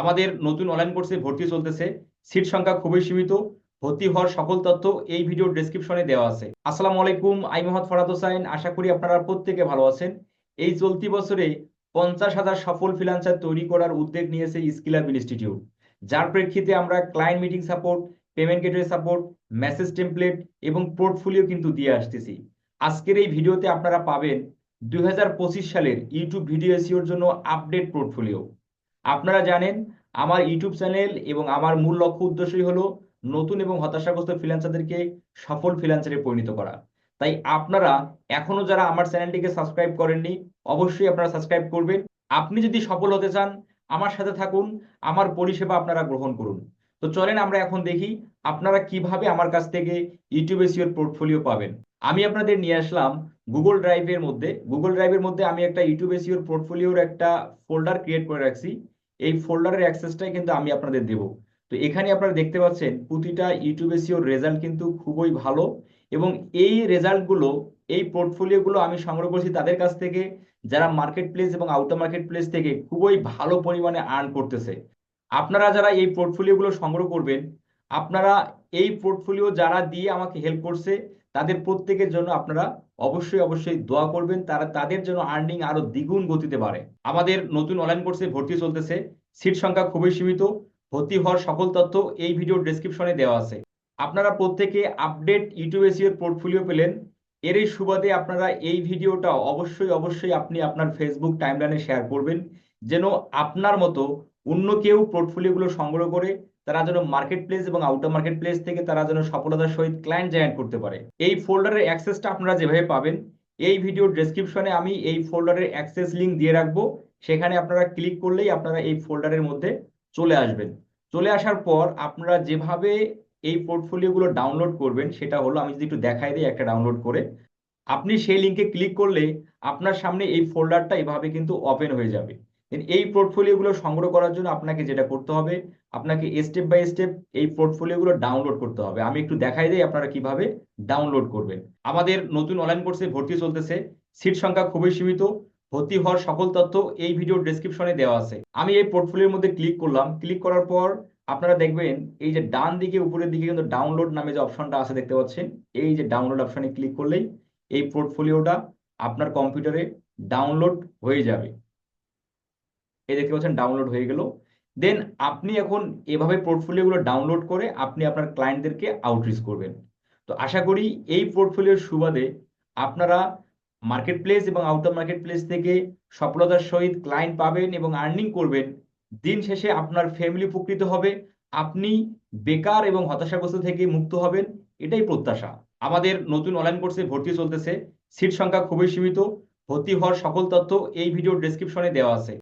আমাদের নতুন অনলাইন কোর্সে ভর্তি চলতেছে। সিট সংখ্যা খুবই সীমিত। ভর্তি হওয়ার সকল তথ্য এই ভিডিওর ডেসক্রিপশনে দেওয়া আছে। আসসালামু আলাইকুম আই মোহাম্মদ ফরাদ হোসাইন। আশা করি আপনারা প্রত্যেকে ভালো আছেন। এই চলতি বছরে পঞ্চাশ হাজার সফল ফ্রিল্যান্সার তৈরি করার উদ্যোগ নিয়েছে স্কিলাব ইনস্টিটিউট যার প্রেক্ষিতে আমরা client meeting support payment gateway support message template এবং পোর্টফোলিও কিন্তু দিয়ে আসতেছি। আজকের এই ভিডিওতে আপনারা পাবেন দুই হাজার পঁচিশ সালের ইউটিউব ভিডিও এসিওর জন্য আপডেট পোর্টফোলিও আপনারা জানেন, আমার ইউটিউব চ্যানেল এবং আমার মূল লক্ষ্য উদ্দেশ্যই হলো নতুন এবং হতাশাগ্রস্ত ফ্রিল্যান্সারদেরকে সফল ফ্রিল্যান্সারে পরিণত করা। তাই আপনারা এখনও যারা আমার চ্যানেলটিকে সাবস্ক্রাইব করেননি, অবশ্যই আপনারা সাবস্ক্রাইব করবেন। আপনি যদি সফল হতে চান, আমার সাথে থাকুন, আমার পরিষেবা আপনারা গ্রহণ করুন। তো চলেন আমরা এখন দেখি আপনারা কীভাবে আমার কাছ থেকে ইউটিউব এসিওর পোর্টফোলিও পাবেন। আমি আপনাদের নিয়ে আসলাম গুগল ড্রাইভের মধ্যে। গুগল ড্রাইভের মধ্যে আমি একটা ইউটিউব এসিওর পোর্টফোলিওর একটা ফোল্ডার ক্রিয়েট করে রাখছি। এই ফোল্ডারের অ্যাক্সেসটাই কিন্তু আমি আপনাদের দেব। তো এখানে আপনারা দেখতে পাচ্ছেন, প্রতিটা ইউটিউব এসিওর রেজাল্ট কিন্তু খুবই ভালো এবং এই রেজাল্টগুলো এই পোর্টফোলিওগুলো আমি সংগ্রহ করছি তাদের কাছ থেকে, যারা মার্কেট প্লেস এবং আউটার মার্কেট প্লেস থেকে খুবই ভালো পরিমাণে আর্ন করতেছে। আপনারা যারা এই পোর্টফোলিওগুলো সংগ্রহ করবেন আপনারা এই পোর্টফোলিও যারা দিয়ে আমাকে হেল্প করছে, তাদের প্রত্যেকের জন্য আপনারা অবশ্যই অবশ্যই দোয়া করবেন। তারা, তাদের জন্য আর্নিং আরও দ্বিগুণ গতিতে বাড়ে। আমাদের নতুন অনলাইন কোর্সে ভর্তি চলতেছে। সিট সংখ্যা খুবই সীমিত। ভর্তি হওয়ার সকল তথ্য এই ভিডিওর ডেসক্রিপশনে দেওয়া আছে। আপনারা প্রত্যেকে আপডেট ইউটিউব এসিওর পোর্টফোলিও পেলেন। এরই সুবাদে আপনারা এই ভিডিওটা অবশ্যই অবশ্যই আপনি আপনার ফেসবুক টাইমলাইনে শেয়ার করবেন। যেন আপনার মতো অন্য কেউ পোর্টফোলিওগুলো সংগ্রহ করে তারা যেন মার্কেট প্লেস এবং আউটার মার্কেট প্লেস থেকে তারা যেন সফলতার সহিত ক্লায়েন্ট জয়েন করতে পারে। এই ফোল্ডারের অ্যাক্সেসটা আপনারা যেভাবে পাবেন, এই ভিডিওর ডেসক্রিপশনে আমি এই ফোল্ডারের অ্যাক্সেস লিংক দিয়ে রাখব। সেখানে আপনারা ক্লিক করলেই আপনারা এই ফোল্ডারের মধ্যে চলে আসবেন। চলে আসার পর আপনারা যেভাবে এই পোর্টফোলিওগুলো ডাউনলোড করবেন, সেটা হলো আমি যদি একটু দেখাই দিই একটা ডাউনলোড করে। আপনি সেই লিঙ্কে ক্লিক করলে আপনার সামনে এই ফোল্ডারটা এভাবে কিন্তু ওপেন হয়ে যাবে। এই পোর্টফোলিওগুলো সংগ্রহ করার জন্য আপনাকে যেটা করতে হবে, আপনাকে স্টেপ বাই স্টেপ এই পোর্টফোলিওগুলো ডাউনলোড করতে হবে। আমি একটু দেখাই দিই আপনারা কীভাবে ডাউনলোড করবেন। আমাদের নতুন অনলাইন কোর্সে ভর্তি চলতেছে সিট সংখ্যা খুবই সীমিত, ভর্তি হওয়ার সকল তথ্য এই ভিডিও ডেসক্রিপশনে দেওয়া আছে। আমি এই পোর্টফোলিওর মধ্যে ক্লিক করলাম ক্লিক করার পর আপনারা দেখবেন এই যে ডান দিকে, উপরের দিকে কিন্তু ডাউনলোড নামে যে অপশনটা আছে দেখতে পাচ্ছেন, এই যে ডাউনলোড অপশনে ক্লিক করলেই এই পোর্টফোলিওটা আপনার কম্পিউটারে ডাউনলোড হয়ে যাবে। এই দেখতে পাচ্ছেন ডাউনলোড হয়ে গেল। দেন আপনি এখন এভাবে পোর্টফোলিওগুলো ডাউনলোড করে আপনি আপনার ক্লায়েন্টদেরকে আউটরিচ করবেন। তো আশা করি এই পোর্টফোলিওর সুবাদে আপনারা মার্কেট প্লেস এবং আউটার মার্কেট প্লেস থেকে সফলতার সহিত ক্লায়েন্ট পাবেন এবং আর্নিং করবেন। দিন শেষে আপনার ফ্যামিলি উপকৃত হবে, আপনি বেকার এবং হতাশাগ্রস্ত থেকে মুক্ত হবেন, এটাই প্রত্যাশা। আমাদের নতুন অনলাইন কোর্সে ভর্তি চলতেছে সিট সংখ্যা খুবই সীমিত, ভর্তি হওয়ার সকল তথ্য এই ভিডিও ডেসক্রিপশনে দেওয়া আছে।